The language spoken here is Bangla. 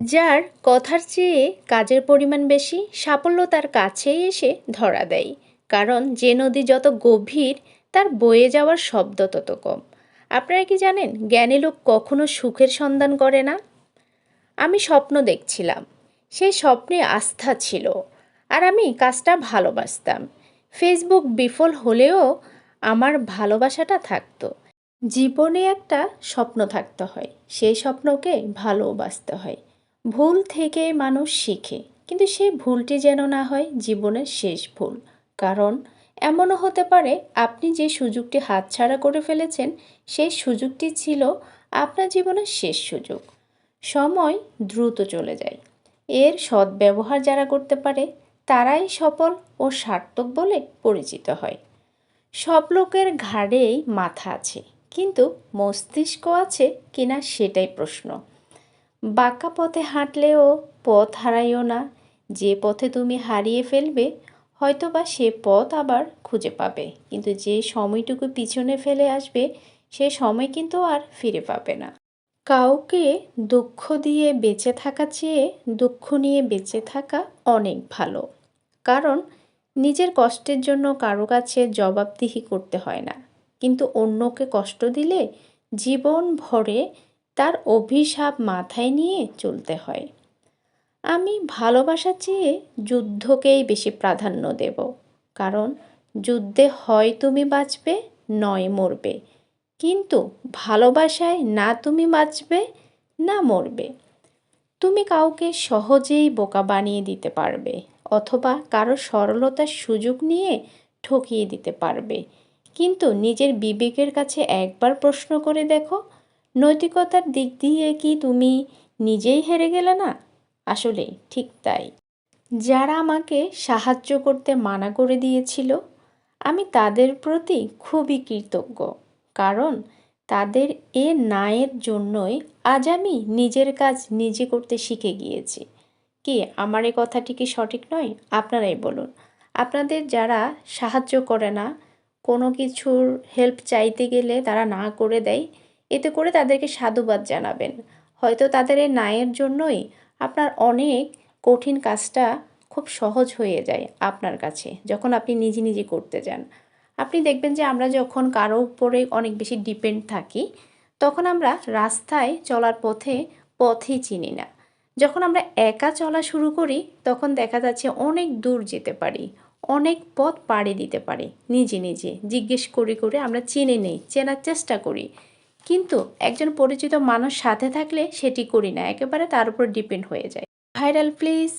যার কথার চেয়ে কাজের পরিমাণ বেশি, সাফল্য তার কাছেই এসে ধরা দেয়। কারণ যে নদী যত গভীর, তার বয়ে যাওয়ার শব্দ তত কম। আপনারা কি জানেন, জ্ঞানী লোক কখনো সুখের সন্ধান করে না? আমি স্বপ্ন দেখছিলাম। সেই স্বপ্নে আস্থা ছিল। আর আমি কাজটা ভালোবাসতাম। ফেসবুক বিফল হলেও আমার ভালোবাসাটা থাকতো। জীবনে একটা স্বপ্ন থাকতে হয়। সেই স্বপ্নকে ভালোবাসতে হয়। ভুল থেকে মানুষ শিখে, কিন্তু সেই ভুলটি যেন না হয় জীবনের শেষ ভুল। কারণ, এমনও হতে পারে আপনি যে সুযোগটি হাতছাড়া করে ফেলেছেন সেই সুযোগটি ছিল আপনার জীবনের শেষ সুযোগ। সময় দ্রুত চলে যায়। এর সদ্ব্যবহার যারা করতে পারে, তারাই সফল ও সার্থক বলে পরিচিত হয়। সব লোকের ঘাড়েই মাথা আছে, কিন্তু মস্তিষ্ক আছে কিনা সেটাই প্রশ্ন। বাঁকা পথে হাঁটলেও পথ হারাইও না। যে পথে তুমি হারিয়ে ফেলবে হয়তো বা সে পথ আবার খুঁজে পাবে। কিন্তু যে সময়টুকু পিছনে ফেলে আসবে, সে সময় কিন্তু আর ফিরে পাবে না। কাউকে দুঃখ দিয়ে বেঁচে থাকা চেয়ে দুঃখ নিয়ে বেঁচে থাকা অনেক ভালো। কারণ নিজের কষ্টের জন্য কারও কাছে জবাবদিহি করতে হয় না। কিন্তু অন্যকে কষ্ট দিলে জীবন ভরে তার অভিশাপ মাথায় নিয়ে চলতে হয়। আমি ভালোবাসা চেয়ে যুদ্ধকেই বেশি প্রাধান্য দেব, কারণ যুদ্ধে হয় তুমি বাঁচবে, নয় মরবে। কিন্তু ভালোবাসায় না তুমি বাঁচবে, না মরবে। তুমি কাউকে সহজেই বোকা বানিয়ে দিতে পারবে, অথবা কারও সরলতার সুযোগ নিয়ে ঠকিয়ে দিতে পারবে। কিন্তু নিজের বিবেকের কাছে একবার প্রশ্ন করে দেখো নৈতিকতার দিক দিয়ে কি তুমি নিজেই হেরে গেলে না? আসলে ঠিক তাই। যারা আমাকে সাহায্য করতে মানা করে দিয়েছিল, আমি তাদের প্রতি খুবই কৃতজ্ঞ। কারণ তাদের এ নায়ের জন্যই আজ আমি নিজের কাজ নিজে করতে শিখে গিয়েছি। কি, আমার এই কথাটি কি সঠিক নয়? আপনারাই বলুন। আপনাদের যারা সাহায্য করে না, কোনো কিছুর হেল্প চাইতে গেলে তারা না করে দেয়? এতে করে তাদেরকে সাধুবাদ জানাবেন। হয়তো তাদের এই ন্যায়ের জন্যই আপনার অনেক কঠিন কাজটা খুব সহজ হয়ে যায় আপনার কাছে, যখন আপনি নিজে নিজে করতে যান। আপনি দেখবেন যে আমরা যখন কারও উপরে অনেক বেশি ডিপেন্ড থাকি, তখন আমরা রাস্তায় চলার পথে পথই চিনি না। যখন আমরা একা চলা শুরু করি, তখন দেখা যাচ্ছে অনেক দূর যেতে পারি, অনেক পথ পাড়ি দিতে পারি, নিজে নিজে। জিজ্ঞেস করে করে আমরা চিনে নেই, চেনার চেষ্টা করি। কিন্তু একজন পরিচিত মানুষ সাথে থাকলে সেটি করি না। একেবারে তার উপর ডিপেন্ড হয়ে যায়। Viral please